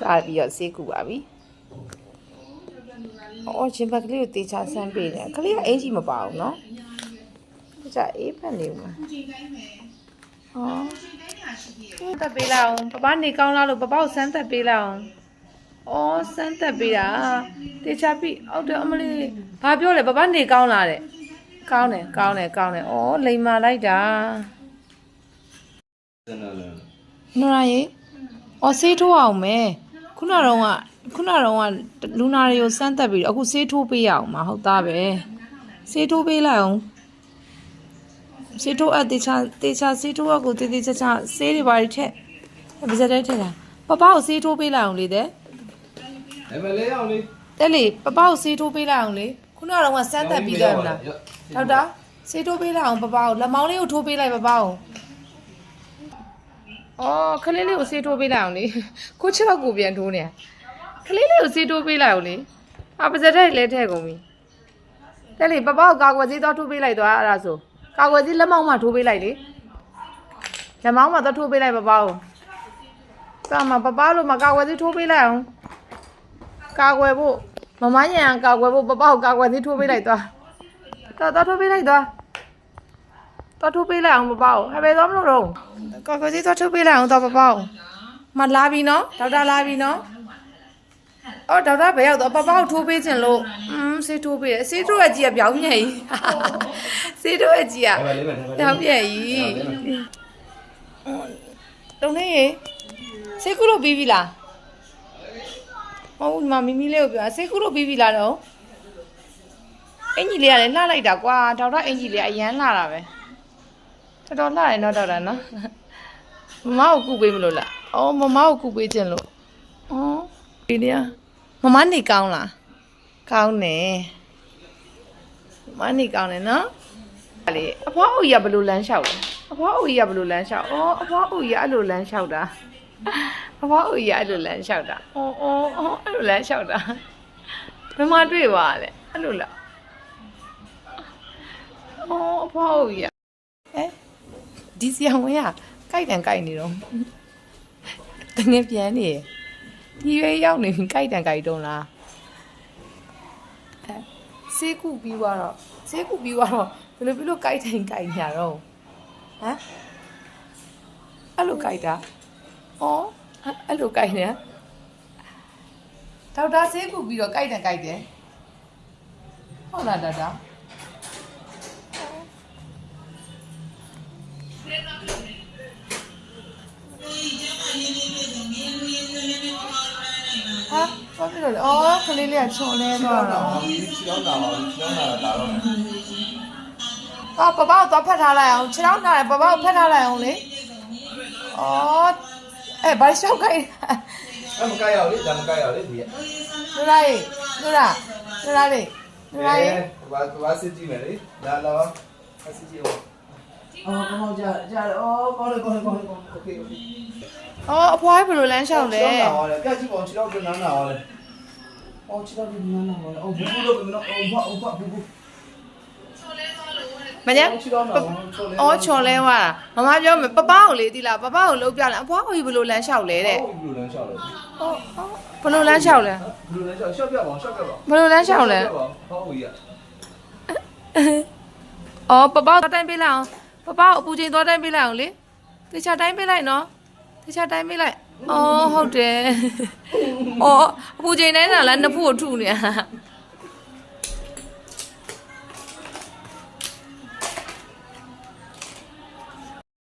စပြီးတော့ဈေးကူပါပြီအော်ရှင်ဘက်ကလေးကိုတေချာဆန်းပေးတယ်ကလေးကအင်ကြီးမပါဘူးနော်ကြာအေးဖက်နေမှာဟုတ်တက်ပေးလိုက်အောင်ပပနေကောင်းလားလို့ပပကိုဆန်းတက်ပေးလိုက်အောင်အော်ဆန်းတက်ပေးတာတေချာပြီဟုတ်တယ်အမလေးဘာပြောလဲပပနေကောင်းလားတဲ့ကောင်းတယ်ကောင်းတယ်ကောင်းတယ်အော်လိန်မာလိုက်တာနော်ရေ ။အော်ဆေးထိုးအောင်မယ်။ခုနကတော့ကခုနကတော့ကလူနာတွေကိုစမ်းသက်ပြီးအခုဆေးထိုးပေးရအောင်မဟုတ်သားပဲ။ဆေးထိုးပေးလိုက်အောင်။ဆေးထိုးအပ်တေချာတေချာဆေးထိုးအပ်ကိုတေတေချာချာဆေးတွေပါတွေထက်ဗဇက်တဲထက်တာ။ပပကိုဆေးထိုးပေးလိုက်အောင်လေတဲ့။အဲ့မလဲအောင်လေ။တဲ့လေပပကိုဆေးထိုးပေးလိုက်အောင်လေ။ခုနကတော့ကစမ်းသက်ပြီးတော့မလား။ဒေါက်တာဆေးထိုးပေးလိုက်အောင်ပပကိုလက်မောင်းလေးကိုထိုးပေးလိုက်ပပကို။ အော်ခလေးလေးကိုဆေးထိုးပေးလိုက်အောင်လေကိုချစ်ဘက်ကိုပြန်ထိုးနေခလေးလေးကိုဆေးထိုးပေးလိုက်အောင်လေအပါဇက်တဲ့လဲထည့်ကုန်ပြီတဲ့လေပပကိုကာကွယ်ဆေးတော့ထိုးပေးလိုက်သွားအဲ့ဒါဆိုကာကွယ်ဆေးလက်မောင်းမှာထိုးပေးလိုက်လေလက်မောင်းမှာတော့ထိုးပေးလိုက်ပပကိုစာမပပလို့မကာကွယ်ဆေးထိုးပေးလိုက်အောင်ကာကွယ်ဖို့မမညံကာကွယ်ဖို့ပပကိုကာကွယ်သေးထိုးပေးလိုက်သွားတော်တော်ထိုးပေးလိုက်သွား သွားထုတ်ပေးလိုက်အောင်ပပောက်ဟဲ့ပဲသွားမလို့တော့ကော်ဖီစီသွားထုတ်ပေးလိုက်အောင်သွားပပောက်မလာပြီနော်ဒေါက်တာလာပြီနော်အော်ဒေါက်တာဘယ်ရောက်တော့ပပောက်ထိုးပေးခြင်းလို့อืมဆေးထိုးပေးတယ်ဆေးထိုးရဲ့ကြီးကပြောင်းညက်ကြီးဆေးထိုးရဲ့ကြီးကပြောင်းညက်ကြီးတုံနေရေဆေးကုလို့ပြီးပြီလားဟုတ်မမီမီလေးကိုပြောဆေးကုလို့ပြီးပြီလားတော့အင်ကြီးလေးကလည်းလှလိုက်တာကွာဒေါက်တာအင်ကြီးလေးကအရန်လှတာပဲ တော်တော်လှတယ်နော်ဒေါက်တာနော်မမကိုကုပေးမလို့လားအော်မမကိုကုပေးခြင်းလို့အော်ဒီနေမမနေကောင်းလားကောင်းတယ်မမနေကောင်းတယ်နော်လေအဖွားအိုကြီးကဘယ်လိုလမ်းလျှောက်လဲအဖွားအိုကြီးကဘယ်လိုလမ်းလျှောက်အော်အဖွားအိုကြီးကအဲ့လိုလမ်းလျှောက်တာအဖွားအိုကြီးကအဲ့လိုလမ်းလျှောက်တာအော်အော်အော်အဲ့လိုလမ်းလျှောက်တာဘယ်မှာတွေ့ပါလဲအဲ့လိုလားအော်အဖွားအိုကြီးကအဲ ဒီစီအောင်ရကြိုက်တန်ကြိုက်နေတော့တငယ်ပြန်နေဒီရွေးရောက်နေပြီကြိုက်တန်ကြိုက်တုံးလားအဲဆေးကုပြီးသွားတော့ဆေးကုပြီးသွားတော့ဘယ်လိုပြီးလို့ကြိုက်တန်ကြိုက်ညာတော့ဟမ်အဲ့လိုကြိုက်တာအော်အဲ့လိုကြိုက်နေဒေါက်တာဆေးကုပြီးတော့ကြိုက်တန်ကြိုက်တယ်ဟုတ်လားဒေါက်တာ ဟာဘာဖြစ်လို့လဲအော်ကလေးလေးကချုံလဲသွားတော့ချီတော့တာပါချီတော့တာတာတော့အော်ပပောက်သွားဖတ်ထားလိုက်အောင်ခြေထောက်နာတယ်ပပောက်ဖတ်ထားလိုက်အောင်လေအော်အဲဘာရှောက်ခိုင်းအမကိုက်ရအောင်လေဒါမကိုက်ရအောင်လေဒီကနူရာရေနူရာနူရာရေနူရာရေဘာဘာစစ်ကြည့်မယ်လေလာလာပါစစ်ကြည့်အောင် အော်ကောင်းကောင်းကြားကြားအော်ကောင်းတယ်ကောင်းတယ်ကောင်းတယ်ကောင်းတယ်โอเคโอเคအော်အဖွားဘယ်လိုလမ်းလျှောက်လဲ။ဟောလေကြက်ကြည့်ပေါ့ခြေတော့ပြန်လာတာဟောလေ။အော်ခြေတော့ပြန်လာတာဟောလေ။အော်ဘူးဘူးတော့ပြန်လာအော်ဘာအော်ဘာဘူးဘူးမညာအော်ချော်လဲဝါမမပြောမယ်ပပကိုလေးတိလာပပကိုလှုပ်ပြလဲအဖွားကိုဘယ်လိုလမ်းလျှောက်လဲတဲ့ဘယ်လိုလမ်းလျှောက်လဲအော်အော်ဘယ်လိုလမ်းလျှောက်လဲဘယ်လိုလမ်းလျှောက်လျှောက်ပြပါလျှောက်ပြပါဘယ်လိုလမ်းလျှောက်လဲဟောဝီရအော်ပပတော့တိုင်ပေးလိုက်အောင် ပပကိုအပူချိန်သွားတိုင်းပေးလိုက်အောင်လေတေချာတိုင်းပေးလိုက်နော်တေချာတိုင်းပေးလိုက်အော်ဟုတ်တယ်အော်အပူချိန်တိုင်းတာလားနှစ်ဖူကိုထုနေရ